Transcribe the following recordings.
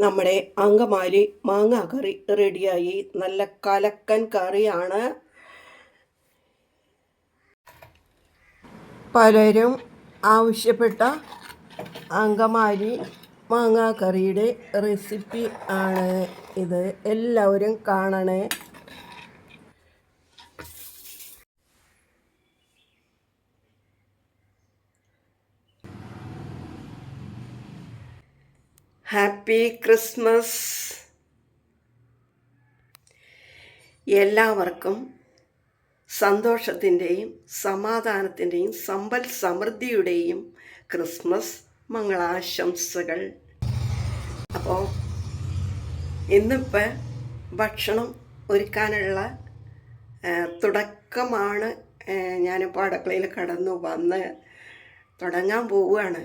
നമ്മുടെ അങ്കമാലി മാങ്ങാ കറി റെഡിയായി. നല്ല കലക്കൻ കറിയാണ്. പലരും ആവശ്യപ്പെട്ട അങ്കമാലി മാങ്ങാ കറിയുടെ റെസിപ്പി ആണ് ഇത്. എല്ലാവരും കാണണേ. ഹാപ്പി ക്രിസ്മസ് എല്ലാവർക്കും സന്തോഷത്തിന്റെയും സമാധാനത്തിന്റെയും സമ്പൽ സമൃദ്ധിയുടെയും ക്രിസ്മസ് മംഗളാശംസകൾ. അപ്പോൾ ഇന്നിപ്പോൾ ഭക്ഷണം ഒരുക്കാനുള്ള തുടക്കമാണ് ഞാനിപ്പോൾ അടുക്കളയിൽ കടന്നു വന്ന് തുടങ്ങാൻ പോവുകയാണ്.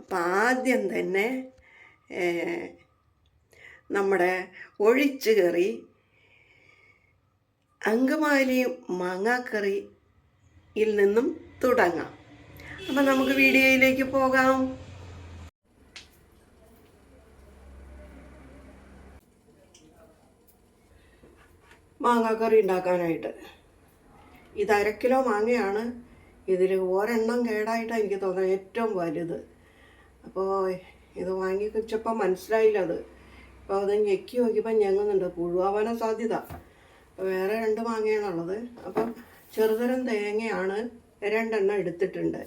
അപ്പം ആദ്യം തന്നെ നമ്മുടെ ഒഴിച്ചു കറി അങ്കമാലി മാങ്ങാക്കറിയിൽ നിന്നും തുടങ്ങാം. അപ്പം നമുക്ക് വീഡിയോയിലേക്ക് പോകാം. മാങ്ങാക്കറി ഉണ്ടാക്കാനായിട്ട്. ഇത് അര കിലോ മാങ്ങയാണ്. ഇതിൽ ഒരെണ്ണം കേടായിട്ടാണ് എനിക്ക് തോന്നുന്നത് ഏറ്റവും വലുത്. അപ്പോൾ ഇത് വാങ്ങി വെച്ചപ്പോൾ മനസ്സിലായില്ല അത്. അപ്പോൾ അത് ഞെക്കി നോക്കിയപ്പോൾ ഞെങ്ങുന്നുണ്ട്. പുഴുവാവാന സാധ്യത. വേറെ രണ്ട് മാങ്ങയാണുള്ളത്. അപ്പം ചെറുതരം തേങ്ങയാണ് രണ്ടെണ്ണം എടുത്തിട്ടുണ്ട്.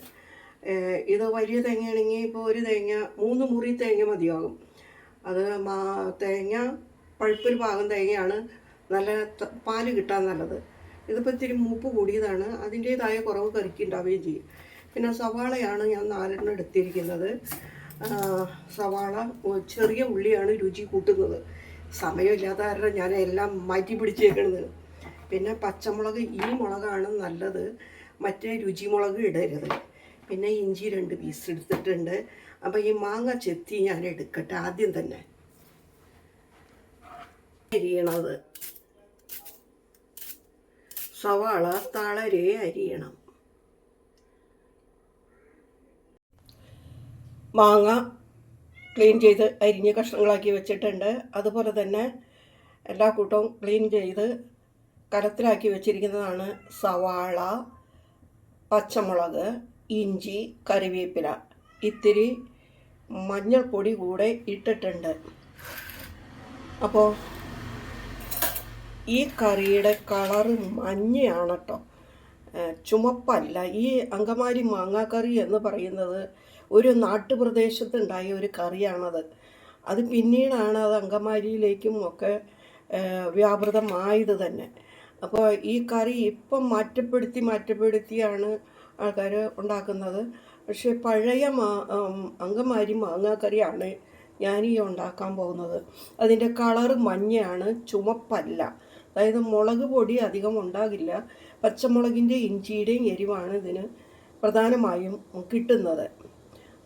ഇത് വലിയ തേങ്ങയാണെങ്കിൽ ഇപ്പോൾ ഒരു തേങ്ങ മൂന്ന് മുറി തേങ്ങ മതിയാകും. അത് മാ തേങ്ങ പഴുപ്പൊരു പാകം തേങ്ങയാണ്. നല്ല പാൽ കിട്ടാൻ നല്ലത്. ഇതിപ്പോൾ ഇത്തിരി മൂപ്പ് കൂടിയതാണ്. അതിന്റേതായ കുറവ് കറിക്ക് ഉണ്ടാവുകയും ചെയ്യും. പിന്നെ സവാളയാണ് ഞാൻ നാലെണ്ണം എടുത്തിരിക്കുന്നത്. സവാള ചെറിയ ഉള്ളിയാണ് രുചി കൂട്ടുന്നത്. സമയമില്ലാത്ത കാരണം ഞാൻ എല്ലാം മാറ്റി പിടിച്ചേക്കണത്. പിന്നെ പച്ചമുളക് ഈ മുളകാണ് നല്ലത്. മറ്റേ രുചിമുളക് ഇടരുത്. പിന്നെ ഇഞ്ചി രണ്ട് പീസ് എടുത്തിട്ടുണ്ട്. അപ്പോൾ ഈ മാങ്ങ ചെത്തി ഞാൻ എടുക്കട്ടെ ആദ്യം തന്നെ. അരിയണത്. സവാള തളരെ അരിയണം. മാങ്ങ ക്ലീൻ ചെയ്ത് അരിഞ്ഞ് കഷ്ണങ്ങളാക്കി വെച്ചിട്ടുണ്ട്. അതുപോലെ തന്നെ എല്ലാ കൂട്ടവും ക്ലീൻ ചെയ്ത് കലത്തിലാക്കി വെച്ചിരിക്കുന്നതാണ് സവാള പച്ചമുളക് ഇഞ്ചി കറിവേപ്പില. ഇത്തിരി മഞ്ഞൾപ്പൊടി കൂടെ ഇട്ടിട്ടുണ്ട്. അപ്പോൾ ഈ കറിയുടെ കളറ് മഞ്ഞയാണ് കേട്ടോ ചുമപ്പല്ല ഈ അങ്കമാലി മാങ്ങാക്കറി എന്ന് പറയുന്നത് ഒരു നാട്ടുപ്രദേശത്തുണ്ടായ ഒരു കറിയാണത്. അത് പിന്നീടാണ് അത് അങ്കമാലിയിലേക്കും ഒക്കെ വ്യാപൃതമായത് തന്നെ. അപ്പോൾ ഈ കറി ഇപ്പം മാറ്റപ്പെടുത്തി മാറ്റപ്പെടുത്തിയാണ് ആൾക്കാർ ഉണ്ടാക്കുന്നത്. പക്ഷേ പഴയ മാ അങ്കമാരി മാങ്ങാക്കറിയാണ് ഞാൻ ഈ ഉണ്ടാക്കാൻ പോകുന്നത്. അതിന്റെ കളറ് മഞ്ഞയാണ് ചുമപ്പല്ല. അതായത് മുളക് പൊടി അധികം ഉണ്ടാകില്ല. പച്ചമുളകിന്റെ ഇഞ്ചിയുടെയും എരിവാണ് ഇതിന് പ്രധാനമായും കിട്ടുന്നത്.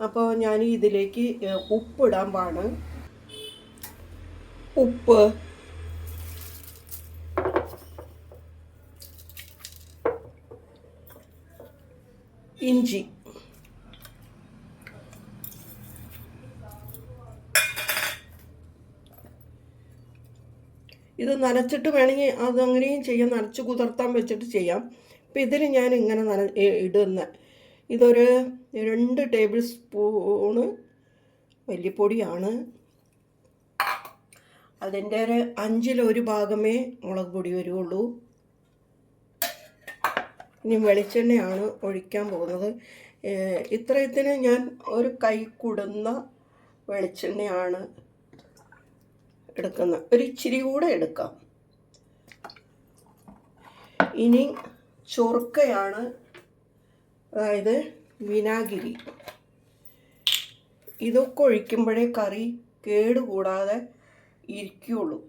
അപ്പോൾ ഞാൻ ഇതിലേക്ക് ഉപ്പ് ഉപ്പിടാൻ പാണ് ഉപ്പ്. ഇഞ്ചി. ഇത് നനച്ചിട്ട് വേണമെങ്കിൽ അത് അങ്ങനെയും ചെയ്യാം. നനച്ച് കുതിർത്താൻ വെച്ചിട്ട് ചെയ്യാം. അപ്പം ഇതിൽ ഞാൻ ഇങ്ങനെ നന ഇടുന്ന. ഇതൊരു രണ്ട് ടേബിൾ സ്പൂണ് മല്ലിപ്പൊടിയാണ്. അതിന്റെ ഒരു അഞ്ചിലൊരു ഭാഗമേ മുളക് പൊടി വരുള്ളൂ ഇനി വെളിച്ചെണ്ണയാണ് ഒഴിക്കാൻ പോകുന്നത്. ഇത്രയത്തിന് ഞാൻ ഒരു കൈ കുടുന്ന വെളിച്ചെണ്ണയാണ് എടുക്കുന്നത് ഒരു ഇച്ചിരി കൂടെ എടുക്കാം. ഇനി ചൊറുക്കയാണ് അതായത് വിനാഗിരി. ഇതൊക്കെ ഒഴിക്കുമ്പോഴേ കറി കേടുകൂടാതെ ഇരിക്കുള്ളൂ.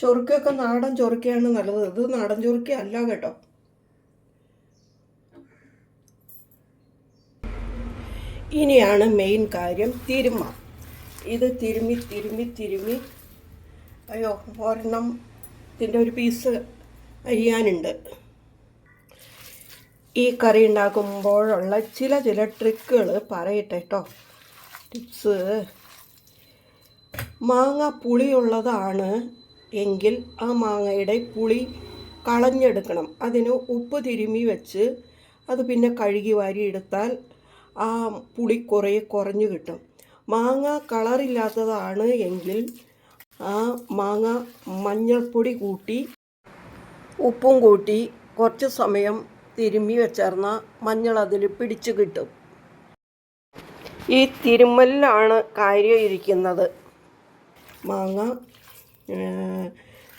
ചൊറുക്കൊക്കെ നാടൻ ചൊറുക്കയാണ് നല്ലത്. ഇത് നാടൻ ചൊറുക്കയല്ല കേട്ടോ. ഇനിയാണ് മെയിൻ കാര്യം തിരുമ്മ. ഇത് തിരുമ്മി തിരുമ്മി തിരുമ്മി. അയ്യോ ഒരെണ്ണം ഇതിന്റെ ഒരു പീസ് അരിയാനുണ്ട്. ഈ കറി ഉണ്ടാക്കുമ്പോഴുള്ള ചില ചില ട്രിക്കുകൾ പറയട്ടെ കേട്ടോ ടിപ്സ് മാങ്ങ പുളിയുള്ളതാണ് എങ്കിൽ ആ മാങ്ങയുടെ പുളി കളഞ്ഞെടുക്കണം. അതിന് ഉപ്പ് തിരുമ്മി വെച്ച് അത് പിന്നെ കഴുകി വാരി എടുത്താൽ ആ പുളി കുറേ കുറഞ്ഞു കിട്ടും. മാങ്ങ കളറില്ലാത്തതാണ് എങ്കിൽ ആ മാങ്ങ മഞ്ഞൾപ്പൊടി കൂട്ടി ഉപ്പും കൂട്ടി കുറച്ച് സമയം തിരുമ്മി വെച്ചേർന്ന മഞ്ഞൾ അതിൽ പിടിച്ചു കിട്ടും. ഈ തിരുമ്മലിലാണ് കാര്യം ഇരിക്കുന്നത്. മാങ്ങ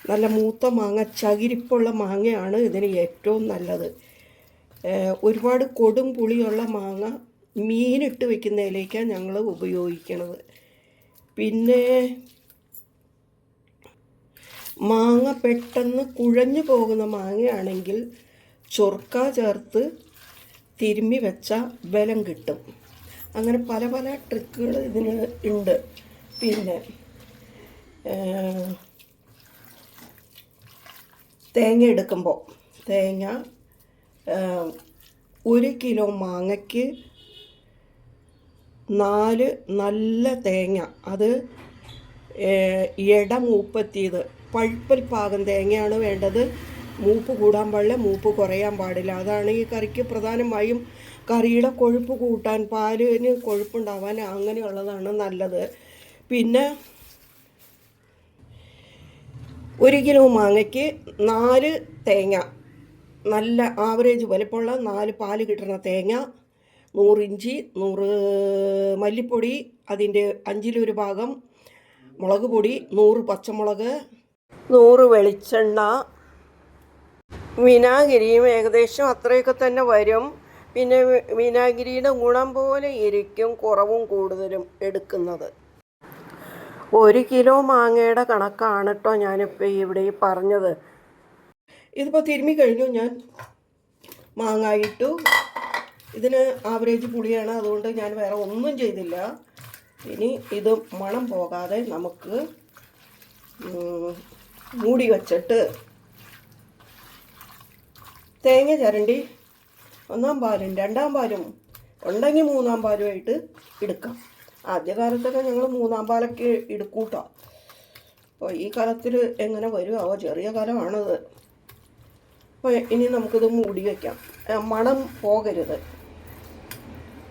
നല്ല മൂത്ത മാങ്ങ ചകിരിപ്പുള്ള മാങ്ങയാണ് ഇതിന് ഏറ്റവും നല്ലത്. ഒരുപാട് കൊടും പുളിയുള്ള മാങ്ങ മീനിട്ട് വെക്കുന്നതിലേക്കാണ് ഞങ്ങൾ ഉപയോഗിക്കണത്. പിന്നെ മാങ്ങ പെട്ടെന്ന് കുഴഞ്ഞു പോകുന്ന മാങ്ങയാണെങ്കിൽ ചൊർക്ക ചേർത്ത് തിരുമ്മി വെച്ച ബലം കിട്ടും. അങ്ങനെ പല പല ട്രിക്കുകൾ ഇതിന് ഉണ്ട്. പിന്നെ തേങ്ങ എടുക്കുമ്പോൾ തേങ്ങ ഒരു കിലോ മാങ്ങയ്ക്ക് നാല് നല്ല തേങ്ങ. അത് ഇട മൂപ്പത്തിയത്. പഴുപ്പൽ പാകം തേങ്ങയാണ് വേണ്ടത്. മൂപ്പ് കൂടാൻ പാടില്ല മൂപ്പ് കുറയാൻ പാടില്ല. അതാണ് ഈ കറിക്ക് പ്രധാനമായും കറിയുടെ കൊഴുപ്പ് കൂട്ടാൻ പാലിന് കൊഴുപ്പുണ്ടാവാൻ അങ്ങനെയുള്ളതാണ് നല്ലത്. പിന്നെ ഒരു കിലോ മാങ്ങയ്ക്ക് നാല് തേങ്ങ. നല്ല ആവറേജ് വലിപ്പമുള്ള നാല് പാൽ കിട്ടുന്ന തേങ്ങ. നൂറ് ഇഞ്ചി നൂറ് മല്ലിപ്പൊടി അതിന്റെ അഞ്ചിലൊരു ഭാഗം മുളക് പൊടി നൂറ് പച്ചമുളക് നൂറ് വെളിച്ചെണ്ണ വിനാഗിരിയും ഏകദേശം അത്രയൊക്കെ തന്നെ വരും. പിന്നെ വിനാഗിരിയുടെ ഗുണം പോലെ ഇരിക്കും കുറവും കൂടുതലും എടുക്കുന്നത്. ഒരു കിലോ മാങ്ങയുടെ കണക്കാണ് കേട്ടോ ഞാനിപ്പോൾ ഇവിടെ പറഞ്ഞത്. ഇതിപ്പോൾ തിരുമ്മി കഴിഞ്ഞു. ഞാൻ മാങ്ങ ഇട്ടു. ഇതിന് ആവറേജ് പുളിയാണ്. അതുകൊണ്ട് ഞാൻ വേറെ ഒന്നും ചെയ്തില്ല. ഇനി ഇത് മണം പോകാതെ നമുക്ക് മൂടി വച്ചിട്ട് തേങ്ങ ചിരണ്ടി ഒന്നാം പാലും രണ്ടാം പാലും ഉണ്ടെങ്കിൽ മൂന്നാം പാലുമായിട്ട് എടുക്കാം. ആദ്യകാലത്തൊക്കെ ഞങ്ങൾ മൂന്നാം പാലൊക്കെ എടുക്കൂട്ടോ. അപ്പോൾ ഈ കാലത്തിൽ എങ്ങനെ വരുമോ ചെറിയ കാലമാണത്. അപ്പോൾ ഇനി നമുക്കിത് മൂടി വയ്ക്കാം മണം പോകരുത്.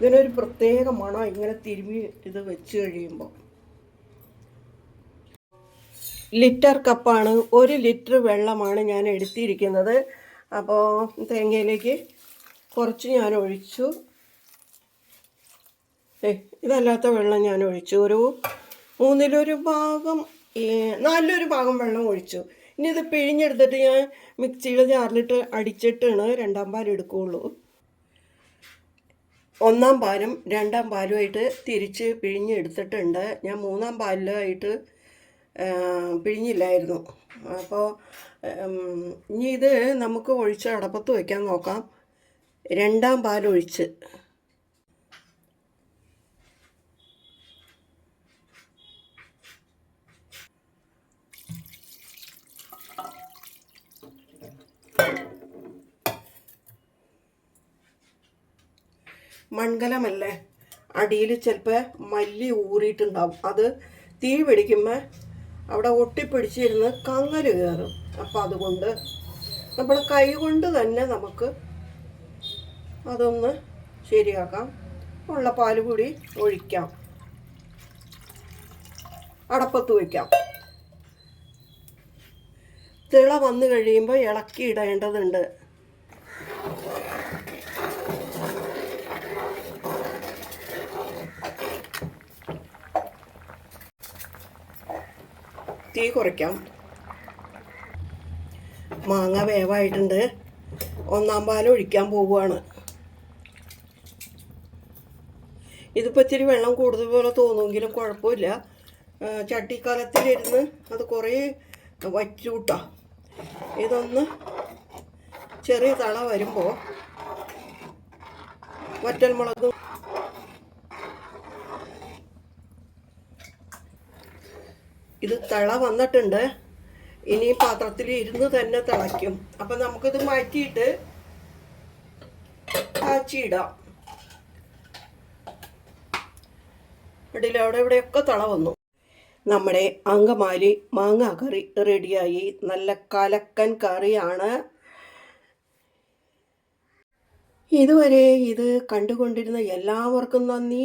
ഇതിനൊരു പ്രത്യേക മണം ഇങ്ങനെ തിരുമി ഇത് വെച്ച് കഴിയുമ്പോൾ ലിറ്റർ കപ്പാണ് ഒരു ലിറ്റർ വെള്ളമാണ് ഞാൻ എടുത്തിരിക്കുന്നത്. അപ്പോൾ തേങ്ങയിലേക്ക് കുറച്ച് ഞാൻ ഒഴിച്ചു. ഇതല്ലാത്ത വെള്ളം ഞാൻ ഒഴിച്ചു. ഒരു മൂന്നിലൊരു ഭാഗം നാലിലൊരു ഭാഗം വെള്ളം ഒഴിച്ചു. ഇനി ഇത് പിഴിഞ്ഞെടുത്തിട്ട് ഞാൻ മിക്സിയുടെ ജാറിലിട്ട് അടിച്ചിട്ടാണ് രണ്ടാം പാൽ എടുക്കുകയുള്ളൂ ഒന്നാം പാലും രണ്ടാം പാലുമായിട്ട് തിരിച്ച് പിഴിഞ്ഞെടുത്തിട്ടുണ്ട് ഞാൻ മൂന്നാം പാലിലായിട്ട് പിഴിഞ്ഞില്ലായിരുന്നു. അപ്പോൾ ഇനി ഇത് നമുക്ക് ഒഴിച്ച് അടപ്പത്ത് വയ്ക്കാൻ നോക്കാം. രണ്ടാം പാലൊഴിച്ച്. മൺകലമല്ലേ? അടിയിൽ ചിലപ്പോൾ മല്ലി ഊറിയിട്ടുണ്ടാവും. അത് തീ പിടിക്കുമ്പോൾ അവിടെ ഒട്ടിപ്പിടിച്ചിരുന്ന് കങ്ങൽ കയറും അപ്പം അതുകൊണ്ട് നമ്മൾ കൈ കൊണ്ട് തന്നെ നമുക്ക് അതൊന്ന് ശരിയാക്കാം. ഉള്ള പാൽ കൂടി ഒഴിക്കാം. അടപ്പത്ത് വയ്ക്കാം തിള വന്നു കഴിയുമ്പോൾ ഇളക്കി ഇടേണ്ടതുണ്ട്. തീ കുറയ്ക്കാം. മാങ്ങ വേവായിട്ടുണ്ട്. ഒന്നാം പാൽ ഒഴിക്കാൻ പോവുകയാണ്. ഇതിപ്പോൾ ഇത്തിരി വെള്ളം കൂടുതൽ പോലെ തോന്നുമെങ്കിലും കുഴപ്പമില്ല. ചട്ടിക്കലത്തിലിരുന്ന് അത് കുറേ വറ്റൂട്ടാ ഇതൊന്ന് ചെറിയ തള വരുമ്പോൾ വറ്റൽമുളകും ഇത് തിള വന്നിട്ടുണ്ട്. ഇനി പാത്രത്തിൽ ഇരുന്ന് തന്നെ തിളയ്ക്കും. അപ്പം നമുക്കിത് മാറ്റിയിട്ട് കാച്ചിയിടാം. ഇടയിൽ അവിടെ ഇവിടെയൊക്കെ തള വന്നു. നമ്മുടെ അങ്കമാലി മാങ്ങ കറി റെഡിയായി. നല്ല കലക്കൻ കറിയാണ്. ഇതുവരെ ഇത് കണ്ടുകൊണ്ടിരുന്ന എല്ലാവർക്കും നന്ദി.